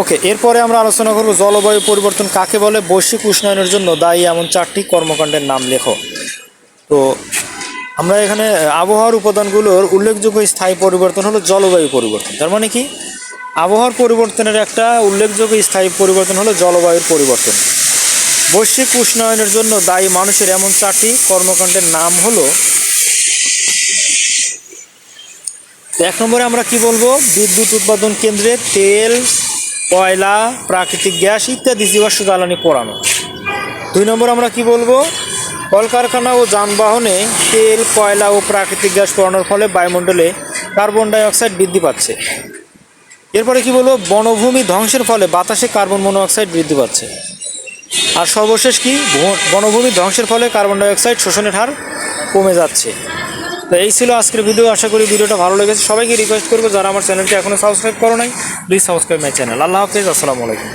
ওকে, এরপরে আমরা আলোচনা করব জলবায়ু পরিবর্তন কাকে বলে, বৈশ্বিক উষ্ণায়নের জন্য দায়ী এমন চারটি কর্মকাণ্ডের নাম লেখো। তো আমরা এখানে আবহাওয়ার উপাদানগুলোর উল্লেখযোগ্য স্থায়ী পরিবর্তন হলো জলবায়ু পরিবর্তন। তার মানে কি? আবহাওয়ার পরিবর্তনের একটা উল্লেখযোগ্য স্থায়ী পরিবর্তন হলো জলবায়ুর পরিবর্তন। বৈশ্বিক উষ্ণায়নের জন্য দায়ী মানুষের এমন চারটি কর্মকাণ্ডের নাম হলো এক নম্বরে আমরা কি বলব? বিদ্যুৎ উৎপাদন কেন্দ্রে তেল কয়লা, প্রাকৃতিক গ্যাস ইত্যাদি জীবাশ্ম জ্বালানি পোড়ানো। দুই নম্বর আমরা কি বলব? কলকারখানা ও যানবাহনে তেল, কয়লা ও প্রাকৃতিক গ্যাস পোড়ানোর ফলে বায়ুমণ্ডলে কার্বন ডাইঅক্সাইড বৃদ্ধি পাচ্ছে। এরপরে কি বলব? বনভূমি ধ্বংসের ফলে বাতাসে কার্বন মনোঅক্সাইড বৃদ্ধি পাচ্ছে। আর সর্বশেষ কি? বনভূমি ধ্বংসের ফলে কার্বন ডাই অক্সাইড শোষণের হার কমে যাচ্ছে। তো এই ছিল আজকের ভিডিও আশা করি ভিডিওটা ভালো লেগেছে। সবাইকে রিকোয়েস্ট করব, যারা আমার চ্যানেলটি এখনও সাবস্ক্রাইব করো নাই প্লিজ সাবস্ক্রাইব মাই চ্যানেল আল্লাহ হাফিজ, আসসালামু আলাইকুম।